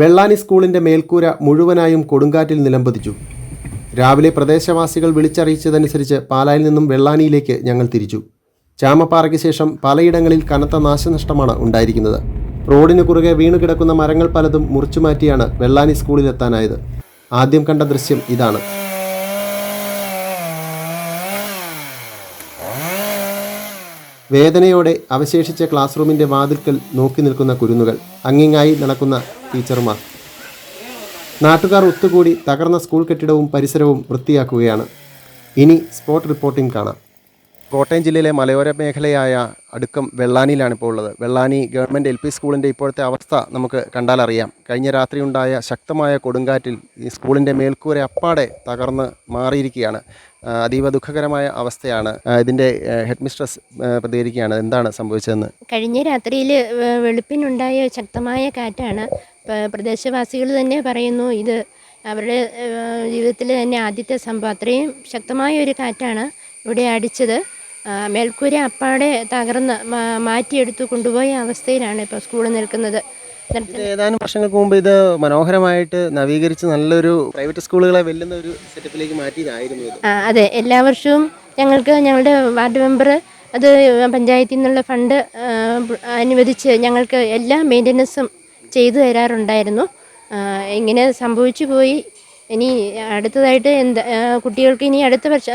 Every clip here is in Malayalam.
വെള്ളാനി സ്കൂളിന്റെ മേൽക്കൂര മുഴുവനായും കൊടുങ്കാറ്റിൽ നിലംപതിച്ചു. രാവിലെ പ്രദേശവാസികൾ വിളിച്ചറിയിച്ചതനുസരിച്ച് പാലായിൽ നിന്നും വെള്ളാനിയിലേക്ക് ഞങ്ങൾ തിരിച്ചു. ചാമപ്പാറയ്ക്ക് ശേഷം പലയിടങ്ങളിൽ കനത്ത നാശനഷ്ടമാണ് ഉണ്ടായിരിക്കുന്നത്. റോഡിന് കുറുകെ വീണുകിടക്കുന്ന മരങ്ങൾ പലതും മുറിച്ചുമാറ്റിയാണ് വെള്ളാനി സ്കൂളിലെത്താനായത്. ആദ്യം കണ്ട ദൃശ്യം ഇതാണ്. വേദനയോടെ അവശേഷിച്ച ക്ലാസ് റൂമിന്റെ വാതിൽക്കൽ നോക്കി നിൽക്കുന്ന കുരുന്നുകൾ. അങ്ങിങ്ങായി നടക്കുന്ന ടീച്ചർമാർ. നാട്ടുകാർ ഒത്തുകൂടി തകർന്ന സ്കൂൾ കെട്ടിടവും പരിസരവും വൃത്തിയാക്കുകയാണ്. ഇനി സ്പോട്ട് റിപ്പോർട്ടിംഗ് കാണാം. കോട്ടയം ജില്ലയിലെ മലയോര മേഖലയായ അടുക്കം വെള്ളാനിയിലാണ് ഇപ്പോൾ ഉള്ളത്. വെള്ളാനി ഗവൺമെന്റ് എൽ പി സ്കൂളിന്റെ ഇപ്പോഴത്തെ അവസ്ഥ നമുക്ക് കണ്ടാലറിയാം കഴിഞ്ഞ രാത്രി ഉണ്ടായ ശക്തമായ കൊടുങ്കാറ്റിൽ ഈ സ്കൂളിന്റെ മേൽക്കൂര അപ്പാടെ തകർന്ന് മാറിയിരിക്കുകയാണ്. അതീവ ദുഃഖകരമായ അവസ്ഥയാണ്. ഇതിന്റെ ഹെഡ് മിസ്ട്രസ് പ്രതികരിക്കുകയാണ്. എന്താണ് സംഭവിച്ചതെന്ന്? കഴിഞ്ഞ രാത്രിയിൽ വെളുപ്പിനുണ്ടായ ശക്തമായ കാറ്റാണ് പ്രദേശവാസികൾ തന്നെ പറയുന്നു ഇത് അവരുടെ ജീവിതത്തിൽ തന്നെ ആദ്യത്തെ സംഭവം. അത്രയും ശക്തമായ ഒരു കാറ്റാണ് ഇവിടെ അടിച്ചത്. മേൽക്കൂര അപ്പാടെ തകർന്ന് മാറ്റിയെടുത്ത് കൊണ്ടുപോയ അവസ്ഥയിലാണ് ഇപ്പോൾ സ്കൂൾ നിൽക്കുന്നത്. ഏതാനും വർഷങ്ങൾക്ക് മുമ്പ് ഇത് മനോഹരമായിട്ട് നവീകരിച്ച് നല്ലൊരു പ്രൈവറ്റ് സ്കൂളുകളെ വെല്ലുന്ന ഒരു സെറ്റപ്പിലേക്ക് മാറ്റിയതായിരുന്നു അതെ. എല്ലാ വർഷവും ഞങ്ങൾക്ക് ഞങ്ങളുടെ വാർഡ് മെമ്പർ അത് പഞ്ചായത്തിൽ നിന്നുള്ള ഫണ്ട് അനുവദിച്ച് ഞങ്ങൾക്ക് എല്ലാ മെയിന്റനൻസും ചെയ്തു തരാറുണ്ടായിരുന്നു. ഇങ്ങനെ സംഭവിച്ചു പോയി. ഇനി അടുത്തതായിട്ട് എന്താ കുട്ടികൾക്ക് ഇനി അടുത്ത വർഷ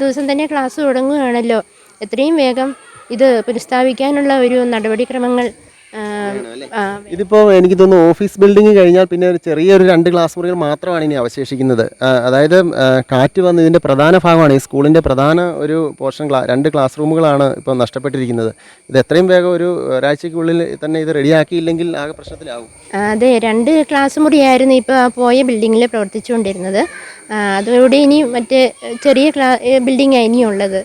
ദിവസം തന്നെ ക്ലാസ് തുടങ്ങുകയാണല്ലോ. എത്രയും വേഗം ഇത് പുനഃസ്ഥാപിക്കാനുള്ള ഒരു നടപടിക്രമങ്ങൾ ഇതിപ്പോൾ എനിക്ക് തോന്നുന്നു ഓഫീസ് ബിൽഡിംഗ് കഴിഞ്ഞാൽ പിന്നെ ഒരു ചെറിയൊരു രണ്ട് ക്ലാസ് മുറികൾ മാത്രമാണ് ഇനി അവശേഷിക്കുന്നത്. അതായത് കാറ്റ് വന്ന് ഇതിന്റെ പ്രധാന ഭാഗമാണ് ഈ സ്കൂളിന്റെ പ്രധാന ഒരു പോർഷൻ രണ്ട് ക്ലാസ് റൂമുകളാണ് ഇപ്പോൾ നഷ്ടപ്പെട്ടിരിക്കുന്നത്. ഇത് എത്രയും വേഗം ഒരു ഒരാഴ്ചയ്ക്കുള്ളിൽ തന്നെ ഇത് റെഡിയാക്കിയില്ലെങ്കിൽ ആകെ പ്രശ്നത്തിലാവും. അതെ രണ്ട് ക്ലാസ് മുറിയായിരുന്നു ഇപ്പോൾ പോയ ബിൽഡിങ്ങിൽ പ്രവർത്തിച്ചുകൊണ്ടിരുന്നത്. അതോടെ ഇനി മറ്റേ ചെറിയ ക്ലാ ബിൽഡിംഗ് ഇനിയുള്ളത്.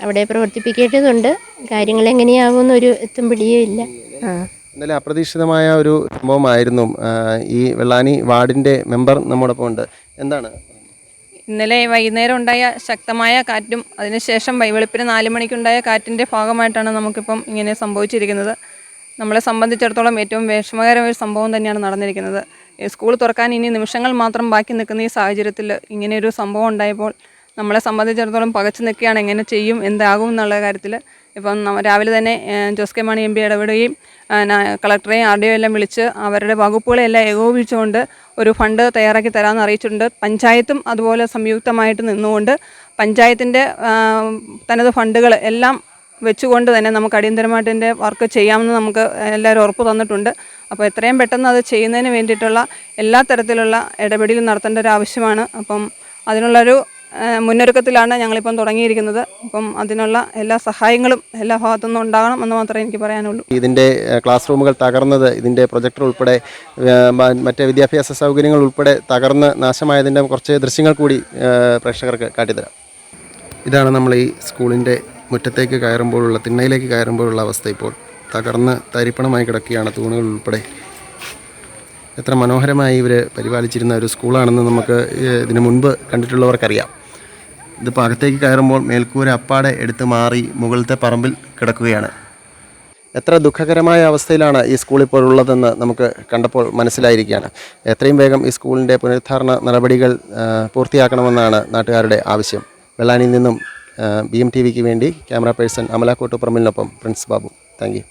അവിടെ പ്രവർത്തിപ്പിക്കേണ്ടതുണ്ട്. കാര്യങ്ങൾ എങ്ങനെയാവുമെന്നൊരു എത്തും പിടിയേ ഇല്ല. ആ. എന്തായാലും അപ്രതീക്ഷിതമായ ഒരു സംഭവമായിരുന്നു ഈ വെള്ളാനി വാർഡിന്റെ മെമ്പർ നമ്മോടൊപ്പം ഉണ്ട്. എന്താണ്? ഇന്നലെ വൈകുന്നേരം ഉണ്ടായ ശക്തമായ കാറ്റും അതിനുശേഷം വൈവെളിപ്പിന് നാല് മണിക്കുണ്ടായ കാറ്റിന്റെ ഭാഗമായിട്ടാണ് നമുക്കിപ്പം ഇങ്ങനെ സംഭവിച്ചിരിക്കുന്നത്. നമ്മളെ സംബന്ധിച്ചിടത്തോളം ഏറ്റവും വിഷമകരമായ ഒരു സംഭവം തന്നെയാണ് നടന്നിരിക്കുന്നത്. സ്കൂൾ തുറക്കാൻ ഇനി നിമിഷങ്ങൾ മാത്രം ബാക്കി നിൽക്കുന്ന ഈ സാഹചര്യത്തിൽ ഇങ്ങനെയൊരു സംഭവം ഉണ്ടായപ്പോൾ നമ്മളെ സംബന്ധിച്ചിടത്തോളം പകച്ചു നിൽക്കുകയാണ് എങ്ങനെ ചെയ്യും എന്താകും എന്നുള്ള കാര്യത്തിൽ ഇപ്പം രാവിലെ തന്നെ Jose K Mani M P ഇടപെടുകയും കളക്ടറെയും ആർ ഡി ഒ എല്ലാം വിളിച്ച് അവരുടെ വകുപ്പുകളെല്ലാം ഏകോപിപ്പിച്ചുകൊണ്ട് ഒരു ഫണ്ട് തയ്യാറാക്കി തരാമെന്ന് അറിയിച്ചിട്ടുണ്ട്. പഞ്ചായത്തും അതുപോലെ സംയുക്തമായിട്ട് നിന്നുകൊണ്ട് പഞ്ചായത്തിന്റെ തനത് ഫണ്ടുകൾ എല്ലാം വെച്ചുകൊണ്ട് തന്നെ നമുക്ക് അടിയന്തരമായിട്ടിന്റെ വർക്ക് ചെയ്യാമെന്ന് നമുക്ക് എല്ലാവരും ഉറപ്പ് തന്നിട്ടുണ്ട്. അപ്പോൾ എത്രയും പെട്ടെന്ന് അത് ചെയ്യുന്നതിന് വേണ്ടിയിട്ടുള്ള എല്ലാ തരത്തിലുള്ള ഇടപെടലും നടത്തേണ്ട ഒരു ആവശ്യമാണ്. അപ്പം അതിനുള്ളൊരു മുന്നൊരുക്കത്തിലാണ് ഞങ്ങളിപ്പം തുടങ്ങിയിരിക്കുന്നത്. അപ്പം അതിനുള്ള എല്ലാ സഹായങ്ങളും എല്ലാ ഭാഗത്തുനിന്നും ഉണ്ടാകണം എന്ന് മാത്രമേ എനിക്ക് പറയാനുള്ളൂ. ഇതിന്റെ ക്ലാസ് റൂമുകൾ തകർന്നത് ഇതിന്റെ പ്രൊജക്ടർ ഉൾപ്പെടെ മറ്റേ മറ്റ് വിദ്യാഭ്യാസ സൗകര്യങ്ങൾ ഉൾപ്പെടെ തകർന്ന് നാശമായതിന്റെ കുറച്ച് ദൃശ്യങ്ങൾ കൂടി പ്രേക്ഷകർക്ക് കാട്ടിത്തരാം. ഇതാണ് നമ്മൾ ഈ സ്കൂളിന്റെ മുറ്റത്തേക്ക് കയറുമ്പോഴുള്ള തിണ്ണയിലേക്ക് കയറുമ്പോഴുള്ള അവസ്ഥ ഇപ്പോൾ. തകർന്ന് തരിപ്പണമായി കിടക്കുകയാണ് തൂണുകൾ ഉൾപ്പെടെ. എത്ര മനോഹരമായി ഇവർ പരിപാലിച്ചിരുന്ന ഒരു സ്കൂളാണെന്ന് നമുക്ക് ഇതിനു മുൻപ് കണ്ടിട്ടുള്ളവർക്കറിയാം. ഇതിപ്പോൾ അകത്തേക്ക് കയറുമ്പോൾ മേൽക്കൂര അപ്പാടെ എടുത്ത് മാറി മുകളിലത്തെ പറമ്പിൽ കിടക്കുകയാണ്. എത്ര ദുഃഖകരമായ അവസ്ഥയിലാണ് ഈ സ്കൂൾ ഇപ്പോൾ ഉള്ളതെന്ന് നമുക്ക് കണ്ടപ്പോൾ മനസ്സിലായിരിക്കുകയാണ്. എത്രയും വേഗം ഈ സ്കൂളിന്റെ പുനരുദ്ധാരണ നടപടികൾ പൂർത്തിയാക്കണമെന്നാണ് നാട്ടുകാരുടെ ആവശ്യം. വെള്ളാനിൽ നിന്നും ബി എം ടി വിക്ക് വേണ്ടി ക്യാമറ പേഴ്സൺ അമല പറമ്പിലിനൊപ്പം പ്രിൻസ് ബാബു. താങ്ക്